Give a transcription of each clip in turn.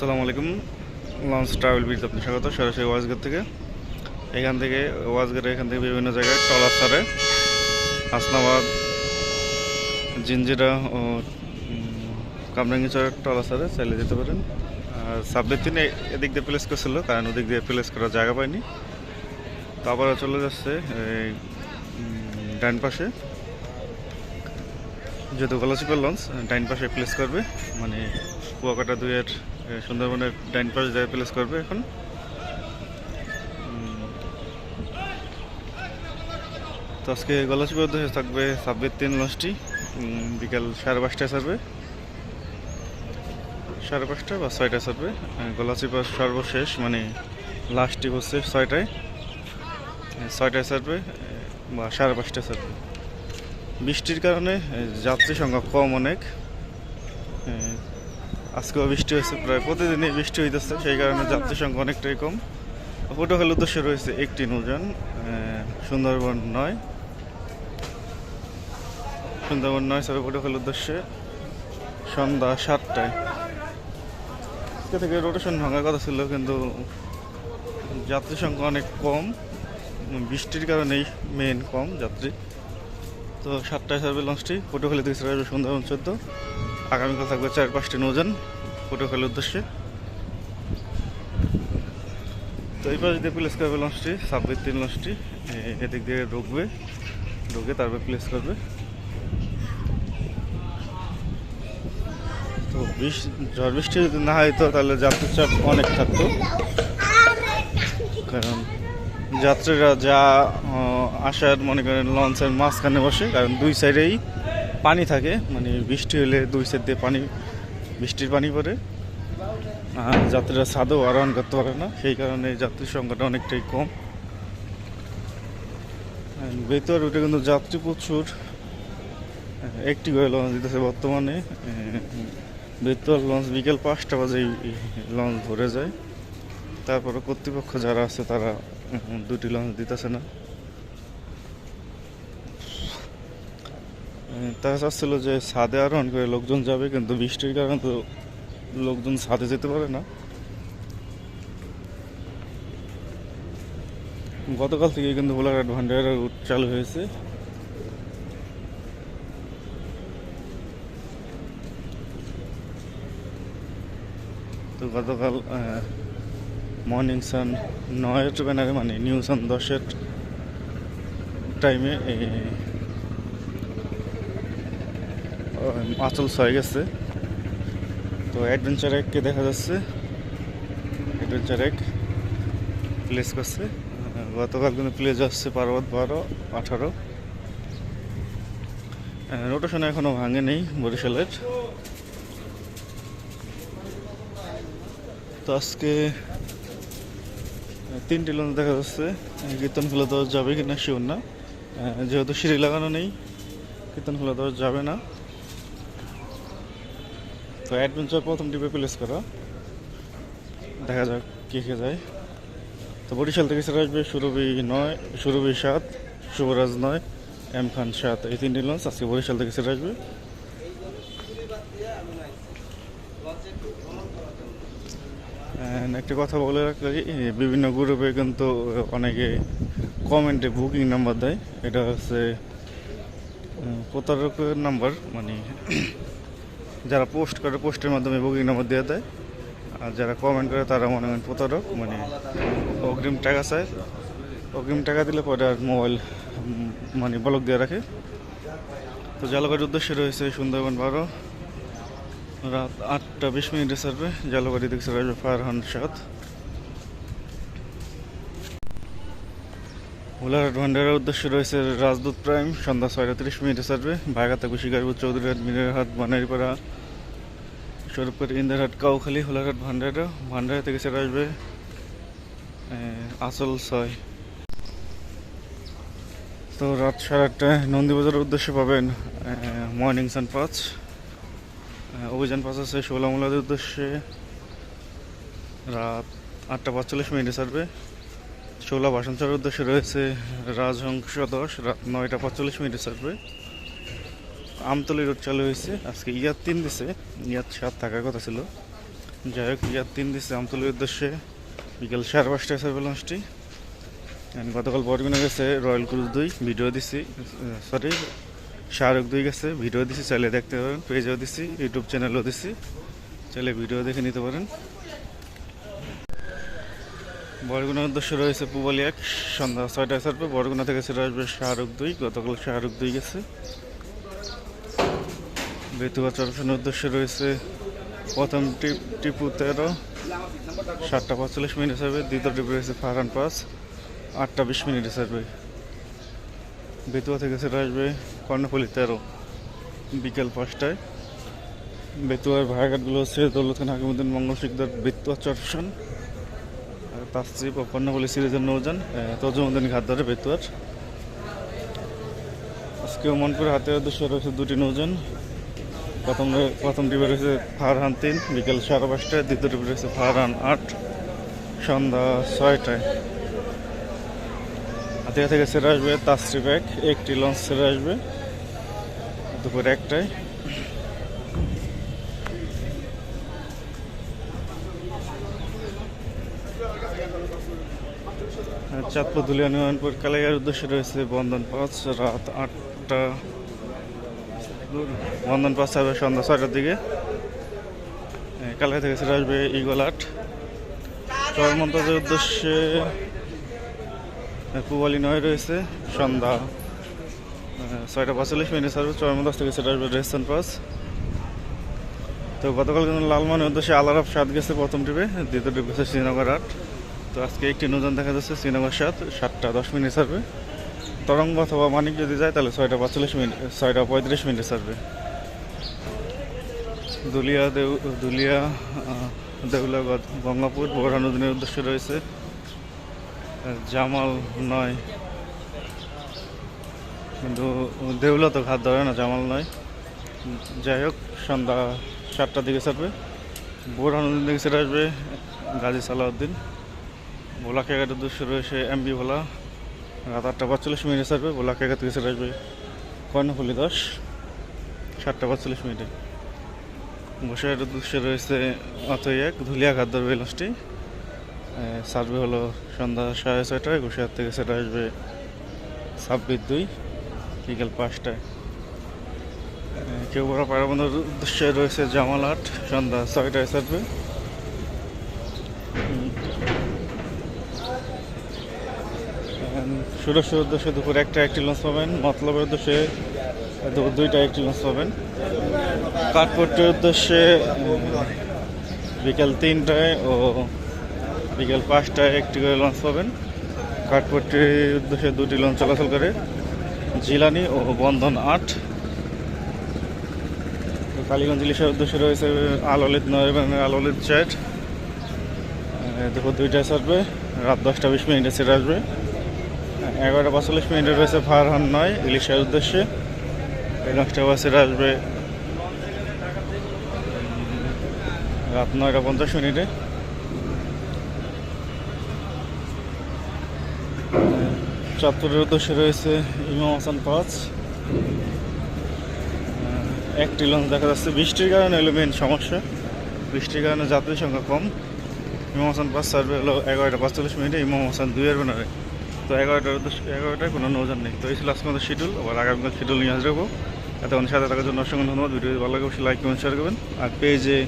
আসসালামু আলাইকুম। Launch travel বিজ আপনি স্বাগত। সরাসরি ওয়াজগেট থেকে। এখান থেকে ওয়াজগেট এখান থেকে বিভিন্ন জায়গায় ট্রলার ছাড়ে। হাসনাবাদ জিঞ্জিরা ও কামরাঙ্গিচরের ট্রলার ছাড়ে, চাইলে যেতে পারেন। আর সাবজেক্ট তিন এদিক দিয়ে প্লেস করছিল, কারণ ওদিক দিয়ে প্লেস করার জায়গা পায়নি। তারপরে চলে যাচ্ছে ডান পাশে। যেহেতু গলাচিপার লঞ্চ, ডাইন পাশে প্লেস করবে। মানে কুয়াকাটা দুইয়ের সুন্দরবনের ডাইন পাশে যায়, প্লেস করবে এখন। তো আজকে গলাচিপার উদ্দেশ্যে থাকবে সাব্বির তিন লঞ্চটি বিকাল সাড়ে পাঁচটায় ছাড়বে। সাড়ে পাঁচটা বা ছয়টায় ছাড়বে। গলাচিপার সর্বশেষ মানে লাস্টটি হচ্ছে ছয়টায়। ছয়টায় ছাড়বে বা সাড়ে পাঁচটায় ছাড়বে। বৃষ্টির কারণে যাত্রী সংখ্যা কম অনেক। আজকেও বৃষ্টি হয়েছে, প্রায় প্রতিদিনই বৃষ্টি হইতেছে, সেই কারণে যাত্রী সংখ্যা অনেকটাই কম। পটুয়াখালীর উদ্দেশ্যে রয়েছে একটি নৌযান সুন্দরবন নয়। সুন্দরবন নয় সবে পটুয়াখালীর উদ্দেশ্যে সন্ধ্যা সাতটায়। আজকে থেকে রোটেশন ভাঙার কথা ছিল, কিন্তু যাত্রী সংখ্যা অনেক কম, বৃষ্টির কারণেই মেন কম যাত্রী। তো সাতটায় ছাড়বে লঞ্চটি পটুয়াখালী থেকে সুন্দরবন চোদ্দ। আগামীকাল থাকবে চার পাঁচটি নৌযান, পটুয়াখালীর উদ্দেশ্যে। তো এই পাশে দিয়ে প্লেস করবে লঞ্চটি ছাব্বিশ তিন লঞ্চটি এদিক দিয়ে ঢুকবে, ঢুকে তারপর প্লেস করবে। তো বৃষ্টি ঝড় বৃষ্টি যদি না হইতো তাহলে যাত্রীর চাপ অনেক থাকতো। কারণ যাত্রীরা যা আসার মনে করেন লঞ্চের মাঝখানে বসে, কারণ দুই সাইডেই পানি থাকে মানে বৃষ্টি হলে দুই সাইড দিয়ে পানি, বৃষ্টির পানি পড়ে। যাত্রীরা ছাদও আরোহণ করতে পারে না, সেই কারণে যাত্রীর সংখ্যাটা অনেকটাই কম। বেতর রুটে কিন্তু যাত্রী প্রচুর। একটি করে লঞ্চ দিতেছে বর্তমানে। বেতর লঞ্চ বিকেল পাঁচটা বাজে লঞ্চ ভরে যায়। তারপরে কর্তৃপক্ষ যারা আছে তারা দুটি লঞ্চ দিতেছে না। তারা চাচ্ছিল যে ছাদে আরোহণ করে লোকজন যাবে, কিন্তু বৃষ্টির কারণে তো লোকজন ছাদে যেতে পারে না। গতকাল থেকে কিন্তু ভোলাঘাট ভান্ডারের রুট চালু হয়েছে। তো গতকাল মর্নিং সান নয়ের ব্যানারে মানে নিউ সান দশের টাইমে আচল ছয় গেছে। তো অ্যাডভেঞ্চার এককে দেখা যাচ্ছে। অ্যাডভেঞ্চার এক প্লেস করছে। গতকাল কিন্তু প্লেস আসছে পার্বত বারো, আঠারো। রোটেশন এখনও ভাঙে নেই বরিশালের। তো আজকে তিনটি লঞ্চ দেখা যাচ্ছে। কীর্তন খোলা দেওয়া যাবে কিনা শিওর না। যেহেতু সিঁড়ি লাগানো নেই কীর্তন খোলা দেওয়া যাবে না। তো অ্যাডভেঞ্চার প্রথম টিপে প্লেস করা। দেখা যাক কে কে যায়। তো বরিশাল থেকে ছেড়ে আসবে সুরভি নয়, সুরভি সাত, শুভরাজ নয়, এম খান সাত। এই তিনটি লঞ্চ আজকে বরিশাল থেকে ছেড়ে আসবে। একটা কথা বলে রাখলে বিভিন্ন গ্রুপে কিন্তু অনেকে কমেন্টে বুকিং নাম্বার দেয়। এটা হচ্ছে প্রতারকের নাম্বার মানে যারা পোস্ট করে, পোস্টের মাধ্যমে বুকিং নাম্বার দিয়ে দেয়। আর যারা কমেন্ট করে, তারা মনে হয় প্রতারক মানে অগ্রিম টাকা চায়। অগ্রিম টাকা দিলে পরে আর মোবাইল মানে ব্লক দিয়ে রাখে। তো জালকার উদ্দেশ্যে রয়েছে সুন্দরবন বারো। রাত আটটা বিশ মিনিটে সারবে জালবাড়ি দেখছে ফায়ার হান্ড সাত ভোলারহাট ভান্ডারের উদ্দেশ্যে রয়েছে রাজদূত প্রাইম, সন্ধ্যা ছয়টা তিরিশ মিনিটে সারবে ভাগাতা কুশিকারপুর চৌধুরীহাট মিনারহাট বানারিপাড়া স্বরূপকার ইন্দারহাট, কাউখালী হোলারহাট ভান্ডারা। ভান্ডারা থেকে সেরে আসবে আসল ছয়। তো রাত সাড়ে আটটায় নন্দীবাজারের উদ্দেশ্যে পাবেন মর্নিং সান পাঁচ। অভিযান পাঁচ আছে ষোলামূলাদের উদ্দেশ্যে। রাত আটটা পাঁচচল্লিশ মিনিটে ছাড়বে। ষোলা বাসনচরের উদ্দেশ্যে রয়েছে রাজহংস দশ, রাত নয়টা পাঁচচল্লিশ মিনিটে ছাড়বে। আমতলি রোড চালু হয়েছে, আজকে ইয়াত তিন দিছে ইয়াত সাত থাকার কথা ছিল। যাই হোক ইয়ার তিন দিচ্ছে আমতলির উদ্দেশ্যে, বিকেল সাড়ে পাঁচটায় সার্ভে লঞ্চটি গতকাল বরগুনা গেছে রয়্যাল ক্রুজ দুই ভিডিও দিছি সরি শাহরুখ দুই গেছে ভিডিও দিছি, চাইলে দেখতে পারেন পেজেও দিছি ইউটিউব চ্যানেলও দিছি, চাইলে ভিডিও দেখে নিতে পারেন। বরগুনার উদ্দেশ্যে রয়েছে পুবালি এক, সন্ধ্যা ছয়টায় সারবে বরগুনা থেকে ছেড়ে আসবে শাহরুখ দুই, গতকাল শাহরুখ দুই গেছে। বেতুয়া চরফের উদ্দেশ্যে রয়েছে প্রথম টিপ টিপু তেরো, সাতটা পঁয়তাল্লিশ মিনিট সার্ভে দ্বিতীয় টিপ রয়েছে ফারহান পাস আটটা বিশ মিনিটে সার্ভে বেতুয়া থেকে ছেড়ে আসবে কর্ণফুলি তেরো, বিকেল পাঁচটায়। বেতুয়ার ভাড়াঘাটগুলো হচ্ছে দৌলত খান হাকিমুদ্দিন, মঙ্গল শিকদার, বেতুয়া চরফেশন তাসরিফ ও কর্ণফুলি সিরিজের নৌজান তজমুদ্দিন ঘাট ধরে বেতুয়ার আজকেও মনপুরে হাতের উদ্দেশ্যে রয়েছে দুটি নৌজান প্রথম প্রথম টিপে রয়েছে ফারহান তিন, বিকেল সাড়ে পাঁচটায়। দ্বিতীয় টিপে রয়েছে ফারহান আট, সন্ধ্যা ছয়টায়। হাতিয়া থেকে ছেড়ে আসবে তাসরিফ এক, একটি লঞ্চ ছেড়ে আসবে দুপুর একটায়। চাঁদপুর দুলিয়া কালাইয়ার উদ্দেশ্যে রয়েছে বন্ধন পাঁচ, রাত আটটা। বন্ধন পাঁচ হবে সন্ধ্যা ছয়টার দিকে। কালাই থেকে ছেড়ে আসবে ইগল আট। চরমন্তাজের উদ্দেশ্যে পুবালি নয় রয়েছে, সন্ধ্যা ছয়টা পঁয়তাল্লিশ মিনিট সার্ভিস চরমন্তাজ থেকে ছেড়ে আসবে রেস্টার্ন পাস তো গতকাল কিন্তু লালমানের উদ্দেশ্যে আলারাফ সাত গেছে প্রথম ট্রিপে দ্বিতীয় ট্রিপ গেছে শ্রীনগর আট। তো আজকে একটি নতুন দেখা যাচ্ছে, শ্রীনগর সাত, সাতটা দশ মিনিট সার্ভে তরঙ্গ অথবা মানিক যদি যায়, তাহলে ছয়টা পঁয়তাল্লিশ মিনিট, ছয়টা পঁয়ত্রিশ মিনিটে সার্ভে দুলিয়া দেউ, দুলিয়া দেউলা গঙ্গাপুর বোরহানুদ্দিনের উদ্দেশ্যে রয়েছে জামাল নয়। কিন্তু দেউলা তো ঘাট ধরে না, জামাল নয়। যাই হোক, সন্ধ্যা সাতটার দিকে ছাড়বে। বোরহানুদ্দিন দিকে ছেড়ে আসবে গাজী সালাউদ্দিন। ভোলা খেয়াঘাটের উদ্দেশ্যে রয়েছে এমবি ভোলা। রাত আটটা পঁয়তাল্লিশ মিনিটে ছাড়বে ভোলা খেয়াঘাট থেকে ছেড়ে আসবে কর্ণফুলি দশ সাতটা পঁয়তাল্লিশ মিনিটে। বসিরহাটের উদ্দেশ্যে রয়েছে অতই এক ধুলিয়াঘাট ধরবে লঞ্চটি সার্ভে হলো সন্ধ্যা সাড়ে ছয়টায় ঘুষিয়ার থেকে সেটা আসবে ছাব্বিশ দুই, বিকেল পাঁচটায়। কেউ বড় পায়রাবন্ধের উদ্দেশ্যে রয়েছে জামালহাট, সন্ধ্যা ছয়টায় সার্ভে সুরক্ষার উদ্দেশ্যে দুপুর একটা একটি লঞ্চ পাবেন, মতলবের উদ্দেশ্যে দুপুর দুইটা একটি লঞ্চ পাবেন। কাঠপট্টির উদ্দেশ্যে বিকেল তিনটায় ও বিকেল পাঁচটায় একটি করে লঞ্চ পাবেন। কাঠপট্টির উদ্দেশ্যে দুটি লঞ্চ চলাচল করে জিলানি ও বন্ধন আট। কালীগঞ্জ ইলিশের উদ্দেশ্যে রয়েছে আলোলিত নয় এবং আলোলিত চার দুপুর দুইটায় ছাড়বে, রাত দশটা বিশ মিনিটে ছেড়ে আসবে। এগারোটা পঁয়তাল্লিশ মিনিটে রয়েছে ফারহান নয় ইলিশের উদ্দেশ্যে। এই আবার ছেড়ে আসবে রাত নয়টা পঞ্চাশ মিনিটে। চাঁদপুরের উদ্দেশ্যে রয়েছে ইমাম হাসান পাঁচ। একটি লঞ্চ দেখা যাচ্ছে। বৃষ্টির কারণে হলো মেন সমস্যা। বৃষ্টির কারণে যাত্রীর সংখ্যা কম। ইমাম হাসান পাঁচ সার্ভে হলো এগারোটা পাঁচচল্লিশ মিনিটে। ইমাম হাসান দুইয়ের বেনারে তো এগারোটার এগারোটায় কোনো নৌজান নেই। তো এই ছিল আজকে আমাদের শিডিউল আবার আগামীকাল শিডিউল নিয়ে আসব এতক্ষণ সাথে থাকার জন্য অসংখ্য ধন্যবাদ। ভিডিও ভালো লাগে অবশ্যই লাইক কমেন্ট শেয়ার করবেন। আর পেজে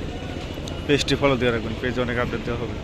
পেজটি ফলো দিয়ে রাখবেন। পেজে অনেক আপডেট দেওয়া হবে।